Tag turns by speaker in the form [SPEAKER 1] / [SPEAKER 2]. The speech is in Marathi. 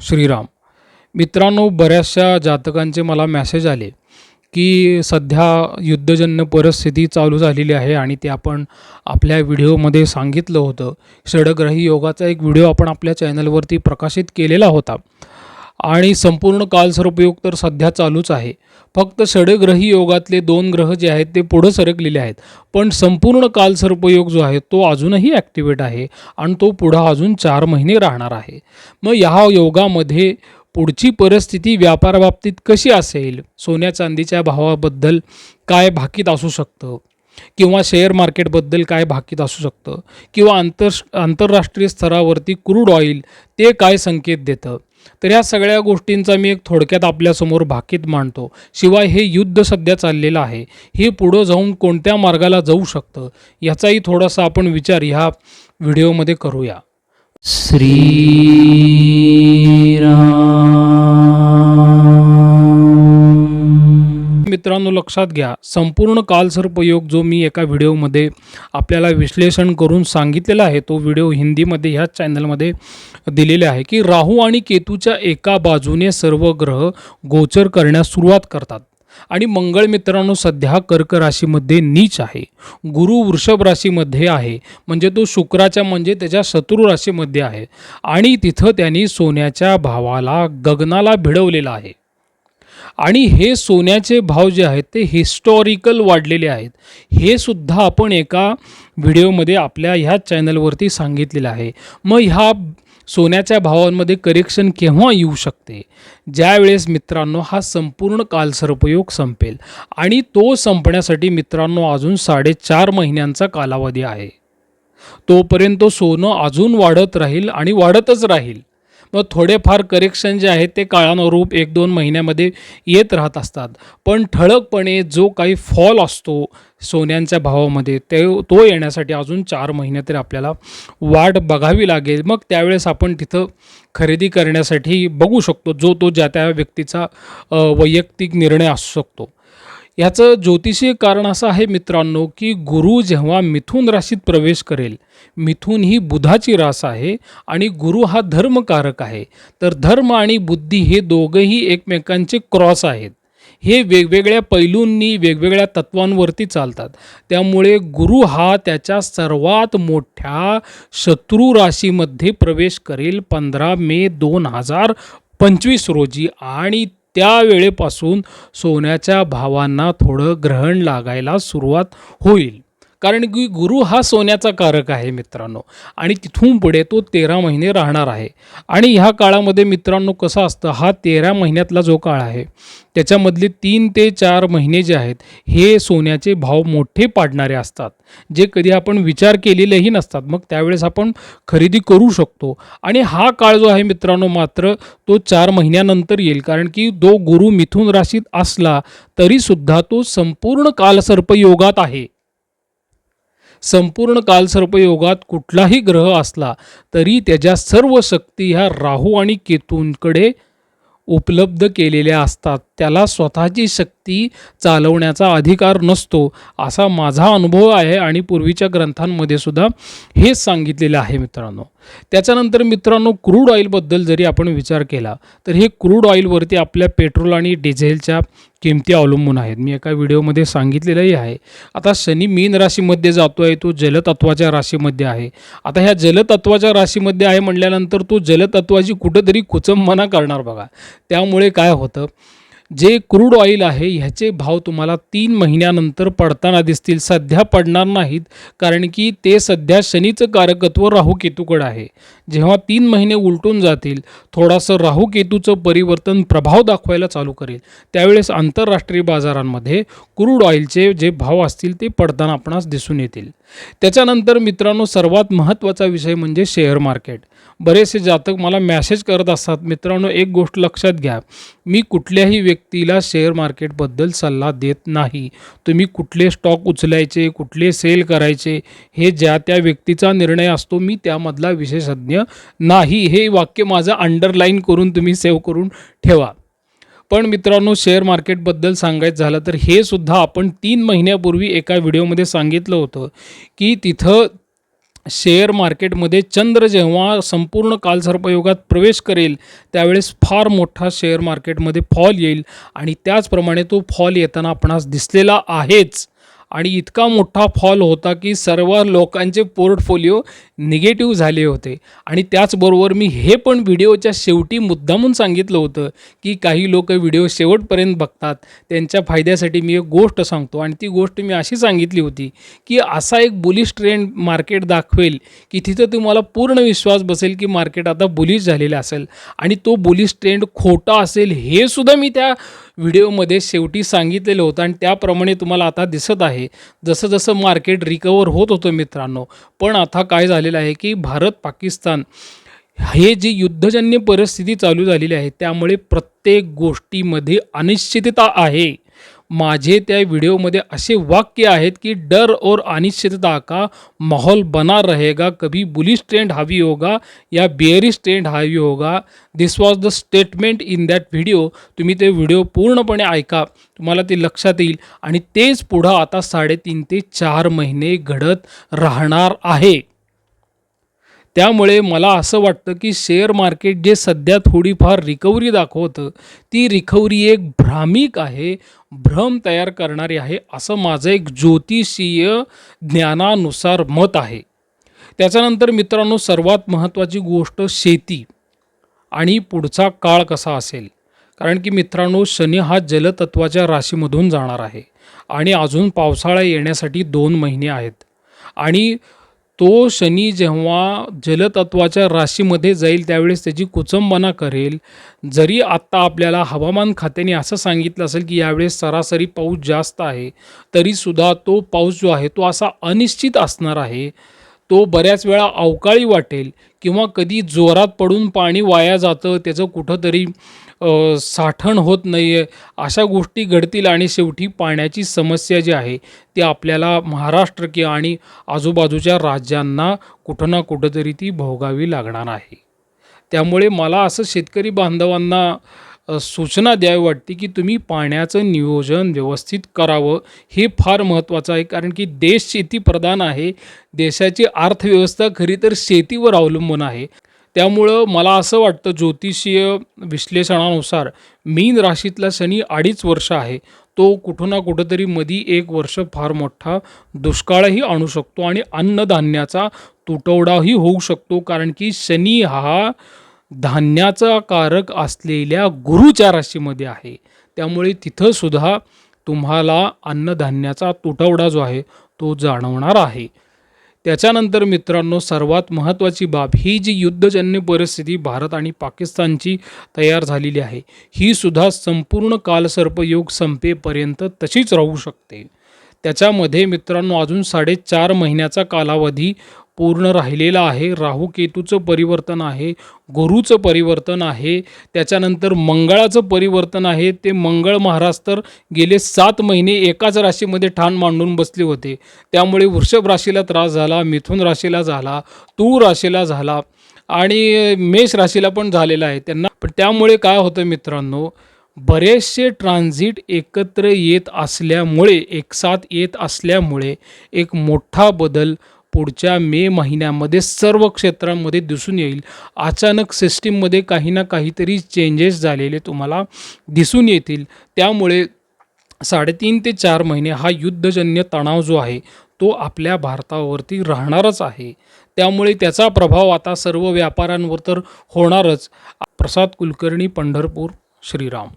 [SPEAKER 1] श्रीराम. मित्रांनो बऱ्याचशा जातकांचे मला मॅसेज आले की सध्या युद्धजन्य परिस्थिती चालू झालेली आहे आणि ते आपण आपल्या व्हिडिओमध्ये सांगितलं होतं. षडग्रही योगाचा एक व्हिडिओ आपण आपल्या चॅनलवरती प्रकाशित केलेला होता. आणि संपूर्ण कालसर्पयोग तर सध्या चालूच आहे. फक्त षडग्रही योगातले दोन ग्रह जे आहेत ते पुढं सरकलेले आहेत. पण संपूर्ण कालसर्पयोग जो आहे तो अजूनही ॲक्टिवेट आहे आणि तो पुढं अजून चार महिने राहणार आहे. मग ह्या योगामध्ये पुढची परिस्थिती व्यापाराबाबतीत कशी असेल? सोन्या चांदीच्या भावाबद्दल काय भाकीत असू शकतं? किंवा शेअर मार्केटबद्दल काय भाकीत असू शकतं? किंवा आंतर आंतरराष्ट्रीय स्तरावरती क्रूड ऑइल ते काय संकेत देतं? तर ह्या सगळ्या गोष्टींचा मी एक थोडक्यात आपल्यासमोर भाकीत मांडतो. शिवाय हे युद्ध सध्या चाललेलं आहे. हे पुढं जाऊन कोणत्या मार्गाला जाऊ शकतं याचाही थोडासा आपण विचार ह्या व्हिडिओमध्ये करूया. मित्रांनो लक्षात घ्या. संपूर्ण कालसर्पयोग जो मी एका व्हिडिओमध्ये आपल्याला विश्लेषण करून सांगितलेला आहे तो व्हिडिओ हिंदीमध्ये ह्याच चॅनलमध्ये दिलेले आहे की राहू आणि केतूच्या एका बाजूने सर्व ग्रह गोचर करण्यास सुरुवात करतात. आणि मंगळ मित्रांनो सध्या कर्क राशीमध्ये नीच आहे. गुरु वृषभ राशीमध्ये आहे. म्हणजे तो शुक्राच्या म्हणजे त्याच्या शत्रू राशीमध्ये आहे. आणि तिथं त्यांनी सोन्याच्या भावाला गगनाला भिडवलेला आहे. आणि हे सोन्याचे भाव जे आहेत ते हिस्टॉरिकल वाढलेले आहेत. हे सुद्धा आपण एका व्हिडिओमध्ये आपल्या ह्या चॅनलवरती सांगितलेलं आहे. मग ह्या सोन्याच्या भावांमध्ये करेक्शन केव्हा येऊ शकते? ज्यावेळेस मित्रांनो हा संपूर्ण कालसर्पयोग संपेल. आणि तो संपण्यासाठी मित्रांनो अजून साडेचार महिन्यांचा कालावधी आहे. तोपर्यंत तो सोनं अजून वाढत राहील आणि वाढतच राहील. मग थोडेफार करेक्शन जे आहेत ते काळानुरूप एक दोन महिन्यामध्ये येत राहत असतात. पण ठळकपणे जो काही फॉल असतो सोन्यांच्या भावामध्ये ते तो येण्यासाठी अजून चार महिने तरी आपल्याला वाट बघावी लागेल. मग त्यावेळेस आपण तिथं खरेदी करण्यासाठी बघू शकतो जो तो ज्या त्या व्यक्तीचा वैयक्तिक निर्णय असू शकतो. याचं ज्योतिषीय कारण असं आहे मित्रांनो की गुरु जेव्हा मिथुन राशीत प्रवेश करेल मिथून ही बुधाची रास आहे आणि गुरु हा धर्मकारक आहे. तर धर्म आणि बुद्धी हे दोघंही एकमेकांचे क्रॉस आहेत. हे वेगवेगळ्या पैलूंनी वेगवेगळ्या तत्वांवरती चालतात. त्यामुळे गुरु हा त्याच्या सर्वात मोठ्या शत्रू राशीमध्ये प्रवेश करेल पंधरा मे दोन हजार पंचवीस रोजी आणि त्यावेळेपासून सोन्याच्या भावांना थोडं ग्रहण लागायला सुरुवात होईल. कारण की गुरु हा सोन्याचा कारक आहे मित्रांनो. आणि तिथून पुढे तो तेरा महिने राहणार आहे. आणि ह्या काळामध्ये मित्रांनो कसं असतं हा तेरा महिन्यातला जो काळ आहे त्याच्यामधले तीन ते चार महिने जे आहेत हे सोन्याचे भाव मोठे पाडणारे असतात. जे कधी आपण विचार केलेलेही नसतात. मग त्यावेळेस आपण खरेदी करू शकतो. आणि हा काळ जो आहे मित्रांनो मात्र तो चार महिन्यानंतर येईल. कारण की तो गुरु मिथुन राशीत असला तरीसुद्धा तो संपूर्ण कालसर्पयोगात आहे. संपूर्ण कालसर्पयोगात कुठलाही ग्रह असला तरी त्याच्या सर्व शक्ती ह्या राहू आणि केतूंकडे उपलब्ध केलेल्या असतात. त्याला स्वतःची शक्ती चालवण्याचा अधिकार नसतो असा माझा अनुभव आहे आणि पूर्वीच्या ग्रंथांमध्ये सुद्धा हेच सांगितलेलं आहे मित्रांनो. त्याच्यानंतर मित्रांनो क्रूड ऑइलबद्दल जरी आपण विचार केला तर हे क्रूड ऑइलवरती आपल्या पेट्रोल आणि डिझेलच्या किमती अवलंबून आहेत. मी एका व्हिडिओमध्ये सांगितलेलंही आहे. आता शनी मीन राशीमध्ये जातो आहे तो जलतत्वाच्या राशीमध्ये आहे. आता ह्या जलतत्वाच्या राशीमध्ये आहे म्हटल्यानंतर तो जलतत्वाची कुठंतरी कुचंबना करणार बघा. त्यामुळे काय होतं? जे क्रूड ऑइल आहे ह्याचे भाव तुम्हाला तीन महिन्यानंतर पडताना दिसतील. सध्या पडणार नाहीत कारण की ते सध्या शनीचं कारकत्व राहूकेतूकडं आहे. जेव्हा तीन महिने उलटून जातील थोडासा राहू केतूचं परिवर्तन प्रभाव दाखवायला चालू करेल. त्यावेळेस आंतरराष्ट्रीय बाजारांमध्ये क्रूड ऑइलचे जे भाव असतील ते पडताना आपणास दिसून येतील. त्याच्यानंतर मित्रांनो सर्वात महत्त्वाचा विषय म्हणजे शेअर मार्केट. बरेचसे जातक मला मॅसेज करत असतात. मित्रांनो एक गोष्ट लक्षात घ्या. मी कुठल्याही व्यक्तीला शेअर मार्केटबद्दल सल्ला देत नाही. तुम्ही कुठले स्टॉक उचलायचे कुठले सेल करायचे हे ज्या त्या व्यक्तीचा निर्णय असतो मी त्यामधला विशेषज्ञ नाही. हे वाक्य माझं अंडरलाईन करून तुम्ही सेव्ह करून ठेवा. पण मित्रांनो शेअर मार्केटबद्दल सांगायचं झालं तर हे सुद्धा आपण तीन महिन्यापूर्वी एका व्हिडिओमध्ये सांगितलं होतं की तिथं शेअर मार्केटमध्ये चंद्र जेव्हा संपूर्ण कालसर्पयोगात प्रवेश करेल त्यावेळेस फार मोठा शेअर मार्केटमध्ये फॉल येईल आणि त्याचप्रमाणे तो फॉल येताना आपणास दिसलेला आहेच. आणि इतका मोठा फॉल होता की सर्व लोकांचे पोर्टफोलिओ निगेटिव्ह झाले होते. आणि त्याचबरोबर मी हे पण व्हिडिओच्या शेवटी मुद्दामून सांगितलं होतं की काही लोक व्हिडिओ शेवटपर्यंत बघतात. त्यांच्या फायद्यासाठी मी एक गोष्ट सांगतो आणि ती गोष्ट मी अशी सांगितली होती की असा एक बुलिश ट्रेंड मार्केट दाखवेल की तिथं तुम्हाला पूर्ण विश्वास बसेल की मार्केट आता बुलिश झालेलं असेल. आणि तो बुलिश ट्रेंड खोटा असेल हे सुद्धा मी त्या व्हिडिओमध्ये शेवटी सांगितलेलं होतं आणि त्याप्रमाणे तुम्हाला आता दिसत आहे. जसं जसं मार्केट रिकवर होत होतं मित्रांनो पण आता काय झालेलं आहे की भारत पाकिस्तान हे जी युद्धजन्य परिस्थिती चालू झालेली आहे त्यामुळे प्रत्येक गोष्टीमध्ये अनिश्चितता आहे. माझे त्या व्हिडिओमध्ये असे वाक्य आहेत की डर और अनिश्चितता का माहौल बना रहेगा? कभी बुलिश ट्रेंड हावी होगा या बियरिश ट्रेंड हावी होगा? This was the statement in that video तुम्ही ते व्हिडिओ पूर्णपणे ऐका. तुम्हाला ते लक्षात येईल. आणि तेच पुढं आता साडेतीन ते चार महिने घडत राहणार आहे. त्यामुळे मला असं वाटतं की शेअर मार्केट जे सध्या थोडीफार रिकव्हरी दाखवतं ती रिकव्हरी एक भ्रामिक आहे भ्रम तयार करणारी आहे असं माझं एक ज्योतिषीय ज्ञानानुसार मत आहे. त्याच्यानंतर मित्रांनो सर्वात महत्त्वाची गोष्ट शेती आणि पुढचा काळ कसा असेल. कारण की मित्रांनो शनी हा जलतत्वाच्या राशीमधून जाणार आहे आणि अजून पावसाळा येण्यासाठी दोन महिने आहेत. आणि तो शनी जेव्हा जलतत्वाच्या राशीमध्ये जाईल त्यावेळेस त्याची कुचंबना करेल. जरी आत्ता आपल्याला हवामान खात्याने असं सांगितलं असेल की यावेळेस सरासरी पाऊस जास्त आहे तरीसुद्धा तो पाऊस जो आहे तो असा अनिश्चित असणार आहे. तो बऱ्याच वेळा अवकाळी वाटेल किंवा कधी जोरात पडून पाणी वाया जातं त्याचं कुठंतरी साठण होत नाही आहे अशा गोष्टी घडतील आणि शेवटी पाण्याची समस्या जी आहे ती आपल्याला महाराष्ट्र की आणि आजूबाजूच्या राज्यांना कुठं ना कुठंतरी ती भोगावी लागणार आहे. त्यामुळे मला असं शेतकरी बांधवांना सूचना द्यावी वाटते की तुम्ही पाण्याचं नियोजन व्यवस्थित करावं. हे फार महत्त्वाचं आहे कारण की देश शेतीप्रधान आहे. देशाची अर्थव्यवस्था खरी तर शेतीवर अवलंबून आहे. त्यामुळं मला असं वाटतं ज्योतिषीय विश्लेषणानुसार मीन राशीतला शनी अडीच वर्ष आहे. तो कुठं ना कुठंतरी मधी एक वर्ष फार मोठा दुष्काळही आणू शकतो आणि अन्नधान्याचा तुटवडाही होऊ शकतो. कारण की शनी हा धान्याचा कारक असलेल्या गुरुच्या राशीमध्ये आहे. त्यामुळे तिथंसुद्धा तुम्हाला अन्नधान्याचा तुटवडा जो आहे तो जाणवणार आहे. त्याच्यानंतर मित्रांनो सर्वात महत्त्वाची बाब ही जी युद्धजन्य परिस्थिती भारत आणि पाकिस्तानची तयार झालेली आहे ही सुद्धा संपूर्ण कालसर्पयोग संपेपर्यंत तशीच राहू शकते. त्याच्यामध्ये मित्रांनो अजून साडेचार महिन्याचा कालावधी पूर्ण राहिलेला आहे. राहू केतूचं परिवर्तन आहे गुरुचं परिवर्तन आहे त्याच्यानंतर मंगळाचं परिवर्तन आहे. ते मंगळ महाराज तर गेले सात महिने एकाच राशीमध्ये ठाण मांडून बसले होते. त्यामुळे वृषभ राशीला त्रास झाला मिथुन राशीला झाला तूर राशीला झाला आणि मेष राशीला पण झालेला आहे त्यांना. पण त्यामुळे काय होतं मित्रांनो बरेचसे ट्रान्झिट एकत्र येत असल्यामुळे एकसाथ येत असल्यामुळे एक मोठा बदल पुढच्या मे महिन्यामध्ये सर्व क्षेत्रांमध्ये दिसून येईल. अचानक सिस्टीममध्ये काही ना काहीतरी चेंजेस झालेले तुम्हाला दिसून येतील. त्यामुळे साडेतीन ते चार महिने हा युद्धजन्य तणाव जो आहे तो आपल्या भारतावरती राहणारच आहे. त्यामुळे त्याचा प्रभाव आता सर्व व्यापाऱ्यांवर तर होणारच. प्रसाद कुलकर्णी पंढरपूर श्रीराम.